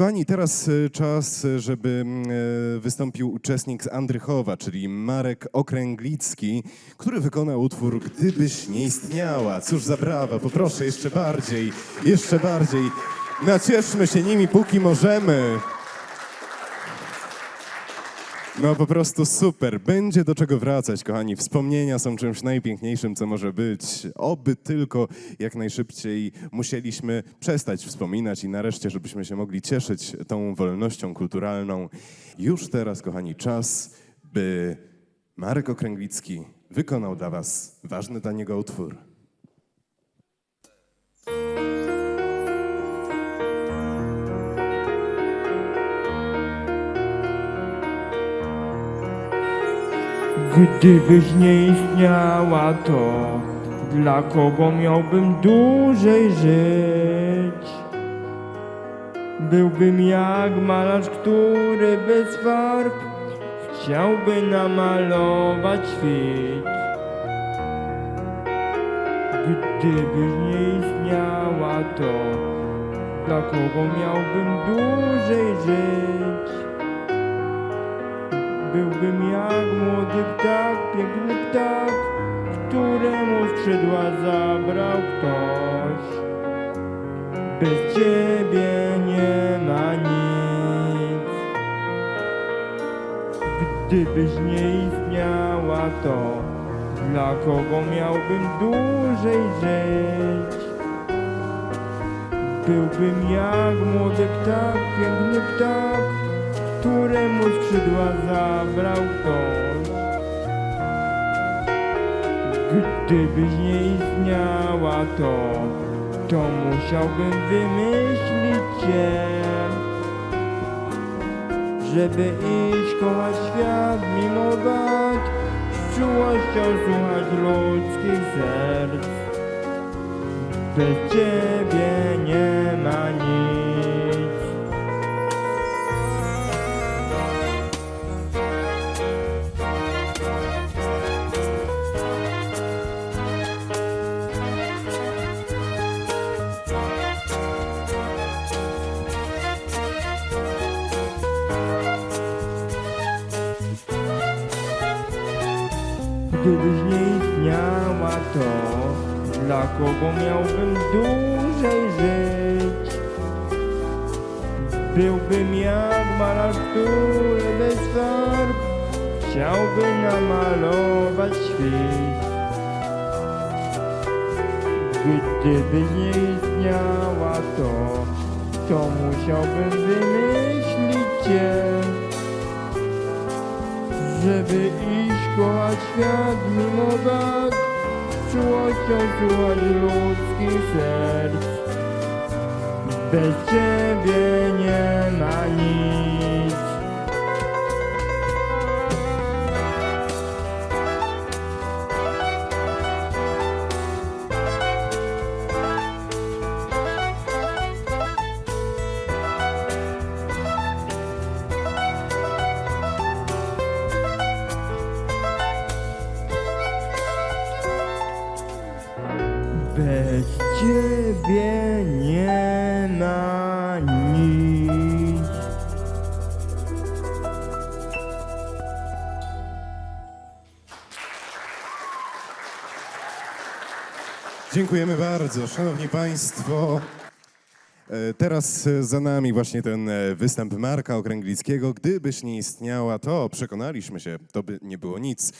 Kochani, teraz e, czas, e, żeby mm, e, wystąpił uczestnik z Andrychowa, czyli Marek Okręglicki, który wykonał utwór Gdybyś nie istniała. Cóż za brawa, poproszę jeszcze bardziej, jeszcze bardziej. Nacieszmy się nimi, póki możemy. No po prostu super. Będzie do czego wracać, kochani. Wspomnienia są czymś najpiękniejszym, co może być. Oby tylko jak najszybciej musieliśmy przestać wspominać i nareszcie, żebyśmy się mogli cieszyć tą wolnością kulturalną. Już teraz, kochani, czas, by Marek Okręglicki wykonał dla Was ważny dla niego utwór. Gdybyś nie istniała, to dla kogo miałbym dłużej żyć? Byłbym jak malarz, który bez farb chciałby namalować świt. Gdybyś nie istniała, to dla kogo miałbym dłużej żyć? Byłbym jak młody ptak, piękny ptak, któremu skrzydła zabrał ktoś. Bez ciebie nie ma nic. Gdybyś nie istniała, to dla kogo miałbym dłużej żyć? Byłbym jak młody ptak, piękny ptak, któremu skrzydła zabrał ktoś. Gdybyś nie istniała, to, to musiałbym wymyślić cię, żeby iść kochać świat mimo wad, z czułością słuchać ludzkich serc. Bez ciebie nie ma nic. Gdybyś nie istniała, to dla kogo miałbym dłużej żyć? Byłbym jak malarz, który bez farb chciałby namalować świt. Gdybyś nie istniała, to, to musiałbym wymyślić cię żeby iść kochać świat z czułością słuchać ludzkich serc. Bez ciebie nie ma nic. Bez ciebie nie nic. Dziękujemy bardzo, szanowni państwo. E, Teraz e, za nami właśnie ten e, występ Marka Okręglickiego. Gdybyś nie istniała, to przekonaliśmy się, to by nie było nic.